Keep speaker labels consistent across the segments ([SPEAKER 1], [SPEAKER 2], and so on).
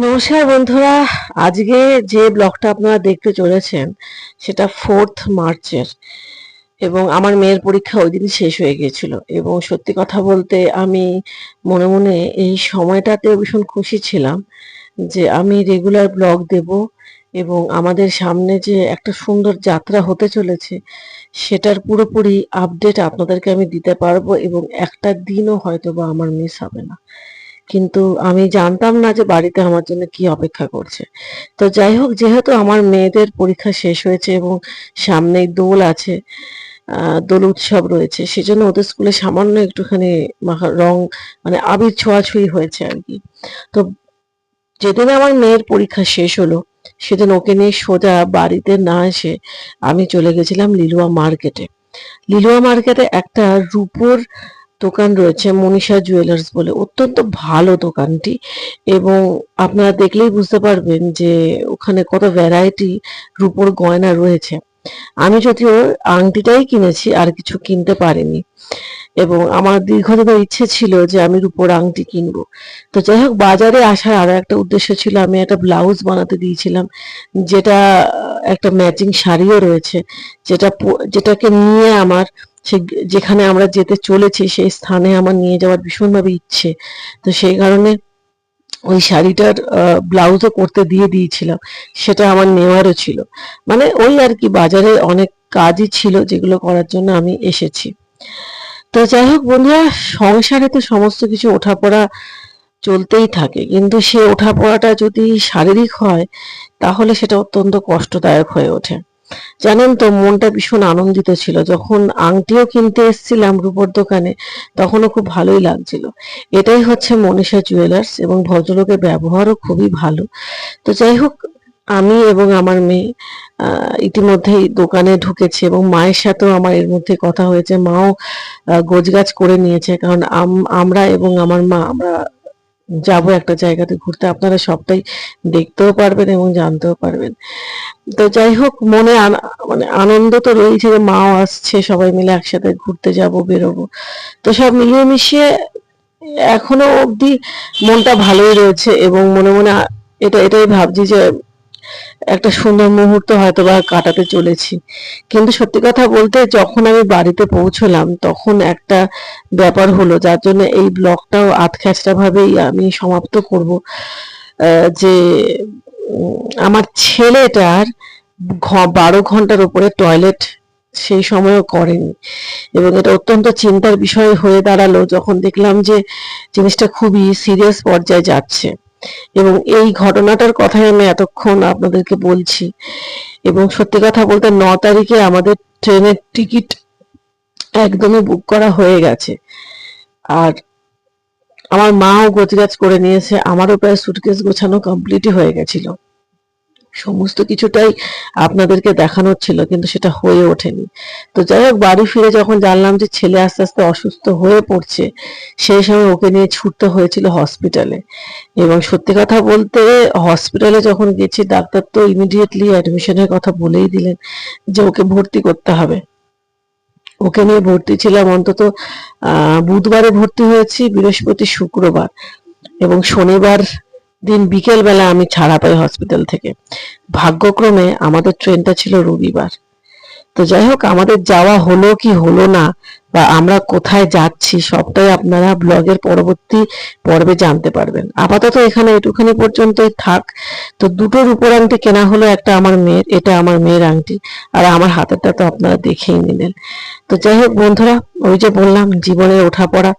[SPEAKER 1] নমস্কার বন্ধুরা, আজকে যে ব্লগটা আপনারা দেখতে চলেছেন, সেটা ফোর্থ মার্চের এবং আমার মেয়ের পরীক্ষা ওই দিন শেষ হয়ে গিয়েছিল। এবং সত্যি কথা বলতে আমি মনে মনে এই সময়টাতে ভীষণ খুশি ছিলাম যে আমি রেগুলার ব্লগ দেব এবং আমাদের সামনে যে একটা সুন্দর যাত্রা হতে চলেছে, সেটার পুরোপুরি আপডেট আপনাদেরকে আমি দিতে পারব এবং একটা দিনও হয়তো বা আমার মিস হবে না। কিন্তু আমি জানতাম না যে বাড়িতে আমার জন্য কি অপেক্ষা করছে। তো যাই হোক, যেহেতু আমার মেয়েদের পরীক্ষা শেষ হয়েছে এবং সামনেই দোল আছে দোল উৎসব রয়েছে, সেজন্য ওদের স্কুলে সামান্য একটুখানি রং মানে আবির ছোঁয়াছুঁই হয়েছে আর কি। তো যেদিন আমার মেয়ের পরীক্ষা শেষ হলো, সেদিন ওকে নিয়ে সোজা বাড়িতে না এসে আমি চলে গেছিলাম লিলুয়া মার্কেটে। লিলুয়া মার্কেটে একটা রূপোর দোকান রয়েছে মনীষা জুয়েলার্স বলে। অত্যন্ত ভালো দোকানটি এবং আপনারা দেখলেই বুঝতে পারবেন যে ওখানে কত ভ্যারাইটি রূপোর গয়না রয়েছে। আমি যদিও আংটিটাই কিনেছি, আর কিছু কিনতে পারিনি। এবং আমার দীর্ঘদিনের ইচ্ছে ছিল যে আমি রূপোর আংটি কিনবো। তো যাই হোক, বাজারে আসার আরও একটা উদ্দেশ্য ছিল, আমি একটা ব্লাউজ বানাতে দিয়েছিলাম, যেটা একটা ম্যাচিং শাড়িও রয়েছে, যেটা যেটাকে নিয়ে আমার সে যেখানে আমরা যেতে চলেছি, সেই স্থানে আমার নিয়ে যাওয়ার ভীষণভাবে ইচ্ছে। তো সেই কারণে ওই শাড়িটার ব্লাউজও করতে দিয়ে দিয়েছিলাম। সেটা আমার নেওয়ারও ছিল। মানে ওই আর কি, বাজারে অনেক কাজই ছিল যেগুলো করার জন্য আমি এসেছি। তো যাই হোক বন্ধুরা, সংসারে তো সমস্ত কিছু ওঠাপড়া চলতেই থাকে। কিন্তু সে ওঠাপড়াটা যদি শারীরিক হয়, তাহলে সেটা অত্যন্ত কষ্টদায়ক হয়ে ওঠে। জানেন তো মনটা ভীষণ আনন্দিত ছিল। যখন আংটিও কিনতে এসেছিলাম রূপোর দোকানে তখনও খুব ভালোই লাগছিল। এটাই হচ্ছে মনীষা জুয়েলার্স এবং ভদ্রলোকের ব্যবহারও খুবই ভালো। তো যাই হোক আমি এবং আমার মেয়ে ইতিমধ্যেই দোকানে ঢুকেছে এবং মায়ের সাথেও আমার এর মধ্যে কথা হয়েছে। মাও আহ, গোছগাছ করে নিয়েছে। কারণ আম- আমরা এবং আমার মা আমরা যাব একটা জায়গাতে ঘুরতে। আপনারা সবটাই দেখতেও পারবেন এবং জানতেও পারবেন। তো যাই হোক, মনে মানে আনন্দ তো রয়েছে যে মাও আসছে, সবাই মিলে একসাথে ঘুরতে যাব, বেরোবো। তো সব মিলিয়ে মিশিয়ে এখনও অবধি মনটা ভালোই রয়েছে এবং মনে মনে এটা, এটাই ভাবছি যে একটা সুন্দর মুহূর্ত হয়তো বা কাটাতে চলেছি। কিন্তু সত্যি কথা বলতে যখন আমি বাড়িতে পৌঁছলাম, তখন একটা ব্যাপার হলো, যার জন্য এই ব্লগটাও আধখ্যাচড়া ভাবেই আমি সমাপ্ত করব যে আমার ছেলেটার বারো ঘণ্টার উপরে টয়লেট সেই সময়ও করেনি। এবং এটা অত্যন্ত চিন্তার বিষয় হয়ে দাঁড়াল, যখন দেখলাম যে, জিনিসটা খুবই সিরিয়াস পর্যায়ে যাচ্ছে। এবং এই ঘটনাটার কথাই আমি এতক্ষণ আপনাদেরকে বলছি। এবং সত্যি কথা বলতে ন তারিখে আমাদের ট্রেনের টিকিট একদমই বুক করা হয়ে গেছে। আর আমার মাও গতিরাজ করে নিয়েছে, আমারও প্রায় সুটকেস গোছানো কমপ্লিটই হয়ে গেছিল। সমস্ত কিছুটাই আপনাদেরকে দেখানোর ছিল, কিন্তু সেটা হয়ে ওঠেনি। তো যাই হোক, বাড়ি ফিরে যখন জানলাম যে ছেলে আস্তে আস্তে অসুস্থ হয়ে পড়ছে, সেই সময় ওকে নিয়ে ছুটতে হয়েছিল হসপিটালে এবং সত্যি কথা বলতে হসপিটালে যখন গেছি, ডাক্তার তো ইমিডিয়েটলি অ্যাডমিশনের কথা বলেই দিলেন যে ওকে ভর্তি করতে হবে। ওকে নিয়ে ভর্তি ছিলাম অন্তত বুধবারে ভর্তি হয়েছি, বৃহস্পতি শুক্রবার। এবং শনিবার দিন বিকেলবেলা আমি ছাড়া পাই হসপিটাল থেকে। ভাগ্যক্রমে আমাদের ট্রেনটা ছিল রবিবার। তো যাই হোক আমাদের যাওয়া হলো কি হলো না, বা আমরা কোথায় যাচ্ছি, সবটাই আপনারা ব্লগের পরবর্তী পর্বে জানতে পারবেন। আপাতত এখানে এটুখানি পর্যন্তই থাক। তো দুটোর উপর আংটি কেনা হলো একটা আমার মেয়ের, এটা আমার মেয়ের আংটি, আর আমার হাতেরটা তো আপনারা দেখেই নিলেন। তো যাই হোক বন্ধুরা, ওই যে বললাম, জীবনে ওঠাপড়া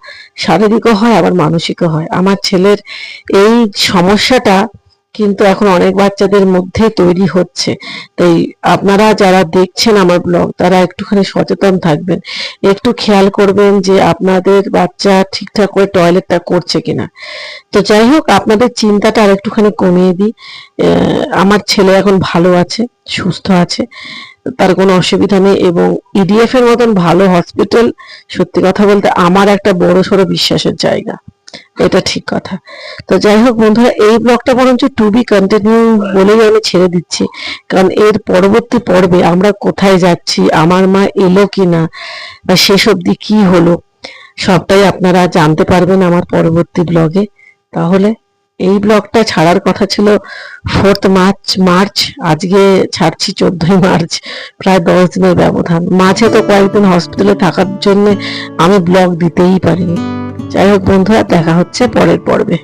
[SPEAKER 1] শারীরিকও হয়, আবার মানসিকও হয়। আমার ছেলের এই সমস্যাটা কিন্তু এখন অনেক বাচ্চাদের মধ্যে তৈরি হচ্ছে। তাই আপনারা যারা দেখছেন আমার ব্লগ, তারা একটুখানি সচেতন থাকবেন। একটু খেয়াল করবেন যে আপনাদের বাচ্চা ঠিকঠাক করে টয়লেটটা করছে কিনা। তো যাই হোক, আপনাদের চিন্তাটা আর একটুখানি কমিয়ে দিই। আমার ছেলে এখন ভালো আছে, সুস্থ আছে, তার কোনো অসুবিধা নেই এবং ইডিএফ এর মতন ভালো হসপিটাল সত্যি কথা বলতে আমার একটা বড় সড়ো বিশ্বাসের জায়গা। এটা ঠিক কথা। তো যাই হোক বন্ধুরা, এই ব্লগটা বরঞ্চ টু বি কন্টিনিউ বলেই আমি ছেড়ে দিচ্ছি। কারণ এর পরবর্তী পর্বে আমরা কোথায় যাচ্ছি, আমার মা এলো কিনা, বা শেষ অবধি কি হলো, সবটাই আপনারা জানতে পারবেন আমার পরবর্তী ব্লগে তাহলে এই ব্লগটা ছাড়ার কথা ছিল ফোর্থ মার্চ মার্চ আজকে ছাড়ছি চোদ্দই মার্চ প্রায় দশ দিনের ব্যবধান। মাঝে তো কয়েকদিন হসপিটালে থাকার জন্য আমি ব্লগ দিতেই পারিনি। যাই হোক বন্ধুরা দেখা হচ্ছে পরের পর্বে।